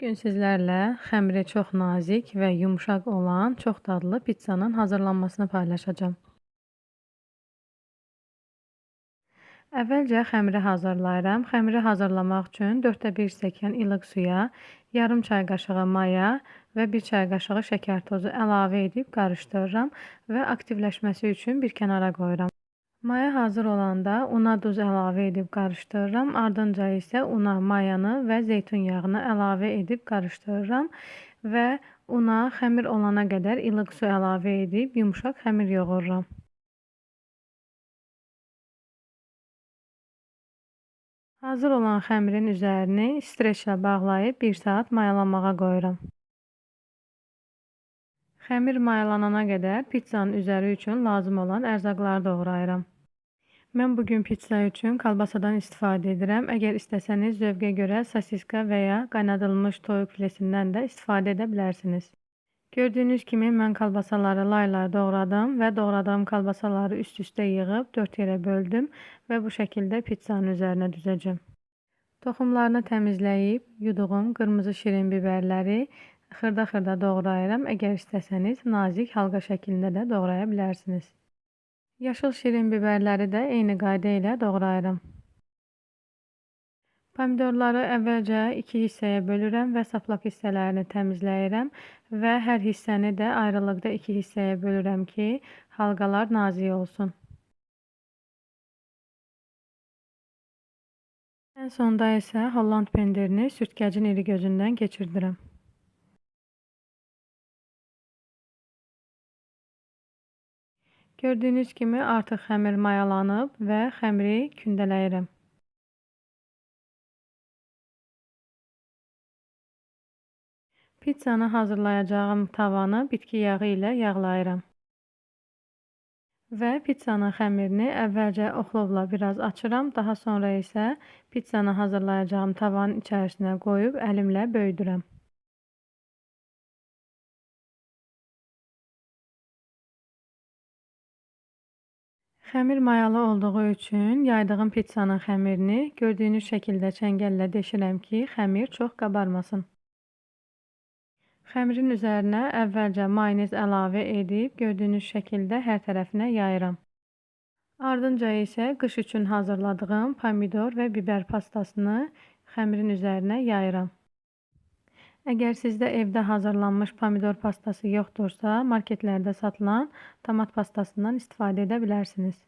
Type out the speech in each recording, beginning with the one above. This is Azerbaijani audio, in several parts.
Bugün sizlərlə xəmiri çox nazik və yumşaq olan çox dadlı pizzanın hazırlanmasını paylaşacağım. Əvvəlcə xəmiri hazırlayıram. Xəmiri hazırlamaq üçün 4də 1 stəkan ilıq suya yarım çay qaşığı maya və 1 çay qaşığı şəkər tozu əlavə edib qarışdırıram və aktivləşməsi üçün bir kənara qoyuram. Maya hazır olanda una duz əlavə edib qarışdırıram. Ardınca isə una, mayanı və zeytun yağını əlavə edib qarışdırıram və una xəmir olana qədər ilıq su əlavə edib yumşaq xəmir yoğururam. Hazır olan xəmirin üzərini streçlə bağlayıb 1 saat mayalanmağa qoyuram. Xəmir mayalanana qədər pizzanın üzəri üçün lazım olan ərzaqları doğrayıram. Mən bugün pizza üçün kalbasadan istifadə edirəm. Əgər istəsəniz zövqə görə sosiska və ya qaynadılmış toyuq filesindən də istifadə edə bilərsiniz. Gördüyünüz kimi mən kalbasaları laylar doğradım və doğradığım kalbasaları üst-üstə yığıb 4 yerə böldüm və bu şəkildə pizzanın üzərinə düzəcəm. Toxumlarını təmizləyib yuduğum qırmızı şirin biberləri xırda-xırda doğrayıram. Əgər istəsəniz nazik halqa şəklində də doğraya bilərsiniz. Yaşıl şirin biberləri də eyni qayda ilə doğrayıram. Pomidorları əvvəlcə iki hissəyə bölürəm və saplaq hissələrini təmizləyirəm və hər hissəni də ayrılıqda iki hissəyə bölürəm ki, halqalar nazik olsun. Ən sonda isə Holland pendirini sürtkəcin iri gözündən keçirdirəm. Gördüyünüz kimi artıq xəmir mayalanıb və xəmiri kündələyirəm. Pizzanı hazırlayacağım tavanı bitki yağı ilə yağlayıram. Və pizzanın xəmirini əvvəlcə oxlovla biraz açıram, daha sonra isə pizzanı hazırlayacağım tavanın içərisinə qoyub əlimlə böyüdürəm. Xəmir mayalı olduğu üçün yaydığım pizzanın xəmirini gördüyünüz şəkildə çəngəllə deşirəm ki, xəmir çox qabarmasın. Xəmirin üzərinə əvvəlcə mayonez əlavə edib gördüyünüz şəkildə hər tərəfinə yayıram. Ardınca isə qış üçün hazırladığım pomidor və biber pastasını xəmirin üzərinə yayıram. Əgər sizdə evdə hazırlanmış pomidor pastası yoxdursa, marketlərdə satılan tomat pastasından istifadə edə bilərsiniz.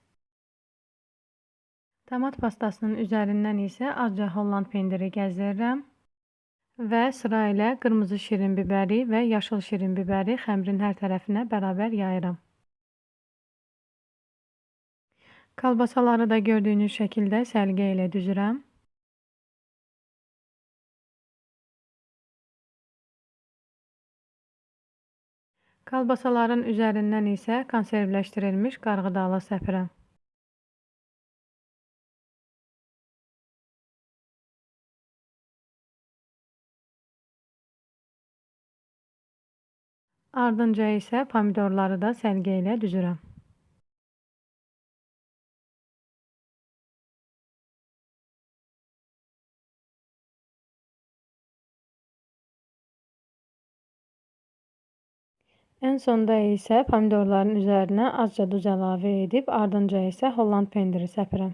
Tomat pastasının üzərindən isə azca holland pendiri gəzdirirəm və sıra ilə qırmızı şirin bibəri və yaşıl şirin bibəri xəmirin hər tərəfinə bərabər yayıram. Kalbasaları da gördüyünüz şəkildə səlqə ilə düzürəm. Kalbasaların üzərindən isə konservləşdirilmiş qarğıdalı səpirəm. Ardınca isə pomidorları da səlgə ilə düzürəm. Ən sonda isə pomidorların üzərinə azca duz əlavə edib, ardınca isə holland pendiri səpirəm.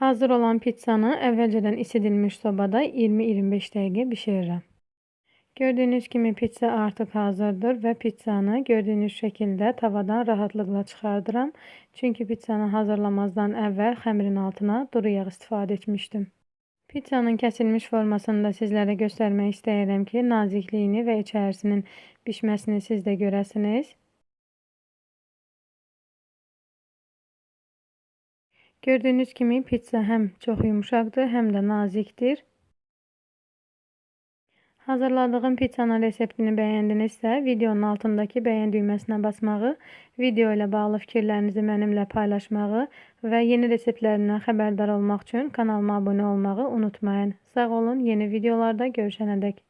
Hazır olan pizzanı əvvəlcədən isidilmiş sobada 20-25 dəqiqə bişirirəm. Gördüyünüz kimi pizza artıq hazırdır və pizzanı gördüyünüz şəkildə tavadan rahatlıqla çıxardıram. Çünki pizzanı hazırlamazdan əvvəl xəmirin altına duru yağ istifadə etmişdim. Pizzanın kəsilmiş formasını da sizlərə göstərmək istəyirəm ki, nazikliyini və içərisinin bişməsini siz də görəsiniz. Gördüyünüz kimi pizza həm çox yumşaqdır, həm də nazikdir. Hazırladığım pizzanın reseptini bəyəndinizsə, videonun altındakı bəyən düyməsinə basmağı, video ilə bağlı fikirlərinizi mənimlə paylaşmağı və yeni reseptlərimdən xəbərdar olmaq üçün kanalıma abunə olmağı unutmayın. Sağ olun, yeni videolarda görüşənədək.